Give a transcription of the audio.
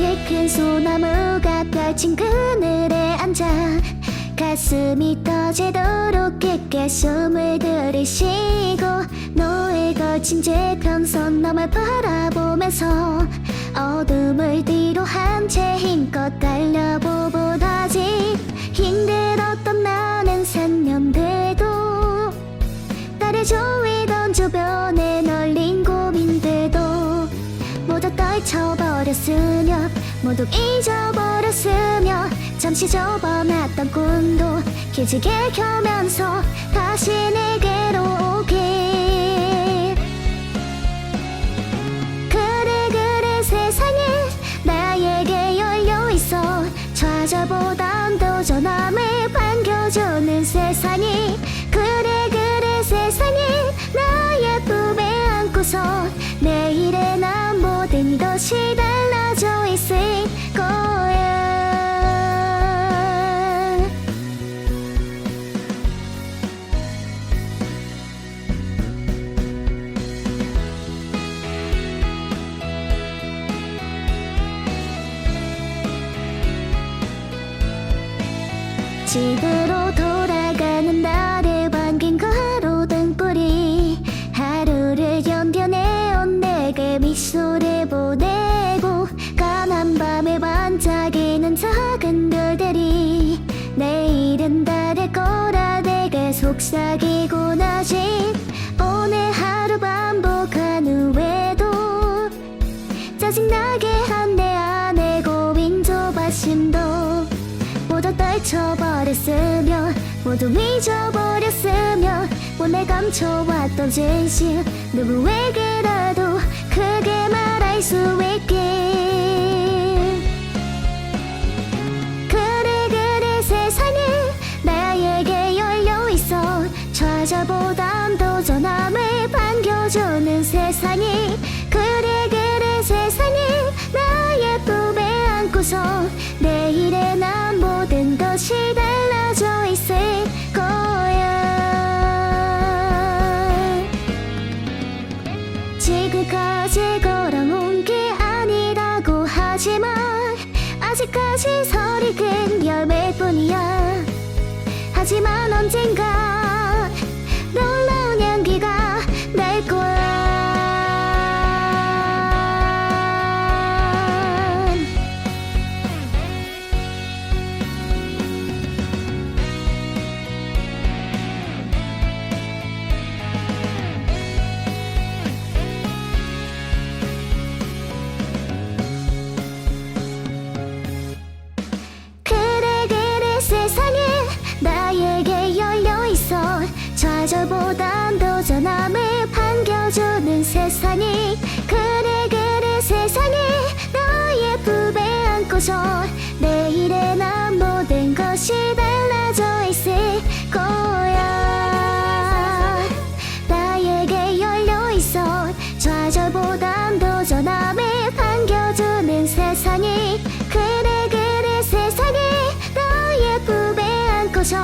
키 큰 소나무가 펼친 그늘에 앉아 가슴이 터지도록 깊게 숨을 들이쉬고 노을 걸친 지평선 너을 바라보면서 어둠을 뒤로 한 채 힘껏 달려보보다지 힘들었 떨쳐버렸으며 모두 잊어버렸으며 잠시 접어놨던 꿈도 기지개 켜면서 다시 내게로 오길. 그래 그래 세상이 나에게 열려있어. 좌절보단 집으로 돌아가는 나를 반긴 가로등불이 하루를 견뎌내온 내게 미소를 보내고 까만 밤에 반짝이는 작은 별들이 내일은 다를 거라 내게 속삭 모두 떨쳐버렸으며 모두 잊어버렸으며 오늘 감춰왔던 진실. 누구에게라 아직까지 서리근 열매뿐이야. 하지만 언젠가 안고서 내일의 난 모든 것이 달라져 있을 거야. 나에게 열려 있어 좌절보단 도전함을 반겨주는 세상이 그래 그래 세상이 나의 품에 안고서